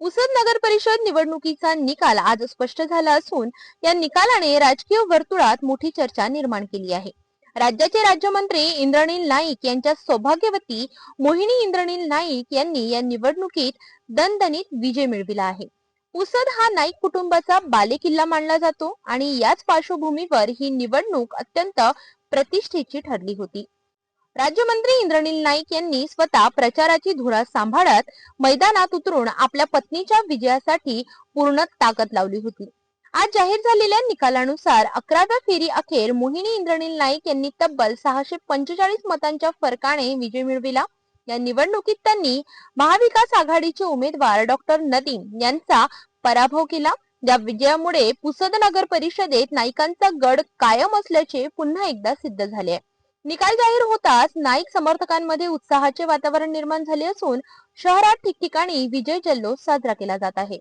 पुसद नगर परिषद निवडणुकीचा निकाल आज स्पष्ट झाला असून या निकालाने राजकीय वर्तुळात मोठी चर्चा निर्माण केली आहे. राज्याचे राज्यमंत्री इंद्रनील नाईक यांच्या सौभाग्यवती मोहिनी इंद्रनील नाईक यांनी या निवडणुकीत दणदणीत विजय मिळविला आहे. पुसद हा नाईक कुटुंबाचा बालेकिल्ला मानला जातो आणि याच पार्श्वभूमीवर ही निवडणूक अत्यंत प्रतिष्ठेची ठरली होती. राज्यमंत्री इंद्रनील नाईक यांनी स्वतः प्रचाराची धुरा सांभाळत मैदानात उतरून आपल्या पत्नीच्या विजयासाठी पूर्ण ताकद लावली होती. आज जाहीर झालेल्या निकालानुसार अकराव्या फेरी अखेर मोहिनी इंद्रनील नाईक यांनी तब्बल सहाशे पंचेचाळीस मतांच्या फरकाने विजय मिळविला. या निवडणुकीत त्यांनी महाविकास आघाडीचे उमेदवार डॉक्टर नदीम यांचा पराभव केला. या विजयामुळे पुसद नगर परिषदेत नाईकांचा गड कायम असल्याचे पुन्हा एकदा सिद्ध झाले आहे. निकाल जाहीर होताच नाईक समर्थकांमध्ये उत्साहाचे वातावरण निर्माण झाले असून शहरात ठिकठिकाणी विजय जल्लोष साजरा केला जात आहे.